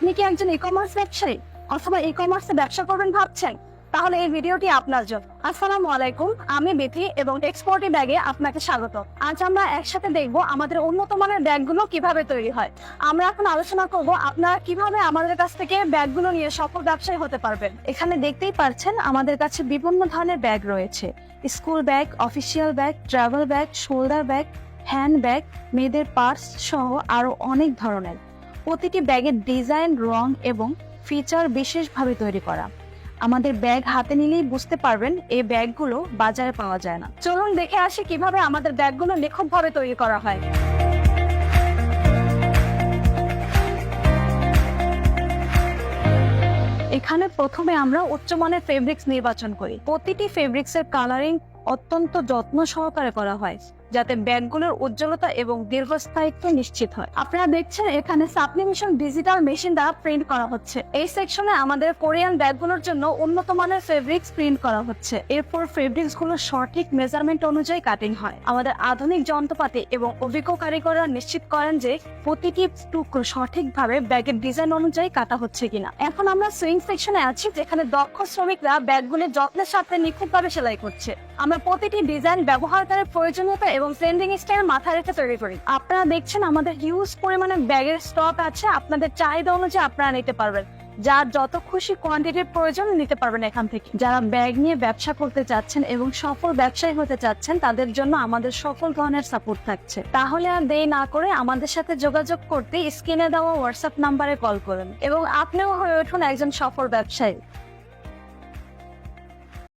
আপনি কি একজন ই কমার্স ব্যবসায়ী অথবা ই কমার্সে ব্যবসা করবেন ভাবছেন? তাহলে এই ভিডিওটি আপনার জন্য। আসসালামু আলাইকুম, আমি বিথি এবং এক্সপোর্টি ব্যাগে আপনাকে স্বাগত। আজ আমরা একসাথে দেখব আমাদের উন্নত মানের ব্যাগগুলো কীভাবে তৈরি হয়। আমরা এখন আলোচনা করব আপনারা কীভাবে আমাদের কাছ থেকে ব্যাগগুলো নিয়ে সফল ব্যবসায়ী হতে পারবেন। এখানে দেখতেই পাচ্ছেন আমাদের কাছে বিভিন্ন ধরনের ব্যাগ রয়েছে। School bag, official bag, travel bag, shoulder bag, hand bag, মেয়েদের পার্স সহ আরও অনেক ধরনের। প্রতিটি ব্যাগের ডিজাইন, রং এবং ফিচার বিশেষভাবে তৈরি করা। আমাদের ব্যাগ হাতে নিলেই বুঝতে পারবেন এই ব্যাগগুলো বাজারে পাওয়া যায় না। চলুন দেখে আসি কীভাবে আমাদের ব্যাগগুলো লেখকভাবে তৈরি করা হয়। এখানে প্রথমে আমরা উচ্চমানের ফেব্রিক্স নির্বাচন করি। প্রতিটি ফেব্রিক্সের কালারিং অত্যন্ত যত্ন সহকারে করা হয়, যাতে ব্যাগগুলোর উজ্জ্বলতা এবং দীর্ঘস্থায়িত্ব নিশ্চিত হয়। আপনারা দেখছেন, এখানে সাবলিমেশন ডিজিটাল মেশিন দ্বারা প্রিন্ট করা হচ্ছে। এই সেকশনে আমাদের কোরিয়ান ব্যাগগুলোর জন্য উন্নত মানের ফেব্রিক্স প্রিন্ট করা হচ্ছে। এরপর ফেব্রিক্সগুলো সঠিক মেজারমেন্ট অনুযায়ী কাটিং হয়। আমাদের আধুনিক যন্ত্রপাতি এবং অভিজ্ঞ কারিগররা নিশ্চিত করেন যে প্রতিটি টুকরো সঠিকভাবে ব্যাগের ডিজাইন অনুযায়ী কাটা হচ্ছে কিনা। এখন আমরা সুইং সেকশনে আছি, যেখানে দক্ষ শ্রমিকরা ব্যাগগুলি যত্নের সাথে নিখুঁতভাবে সেলাই করছে। আমরা প্রতিটি ডিজাইন ব্যবহারকারীর প্রয়োজনীয়তা এবং ট্রেন্ডিং স্টাইল মাথায় রেখে তৈরি করি। আপনারা দেখছেন আমাদের হিউজ পরিমাণে ব্যাগের স্টক আছে, আপনাদের চাহিদা অনুযায়ী আপনারা নিতে পারবেন। যার যত খুশি কোয়ান্টিটির প্রয়োজন নিতে পারবেন এখান থেকে। যারা ব্যাগ নিয়ে ব্যবসা করতে চাচ্ছেন এবং সফল ব্যবসায়ী হতে চাচ্ছেন, তাদের জন্য আমাদের সকল ধরনের সাপোর্ট থাকছে। তাহলে আর দেরি না করে আমাদের সাথে যোগাযোগ করতে স্ক্রিনে দেওয়া হোয়াটসঅ্যাপ নাম্বারে কল করুন এবং আপনিও হয়ে উঠুন একজন সফল ব্যবসায়ী।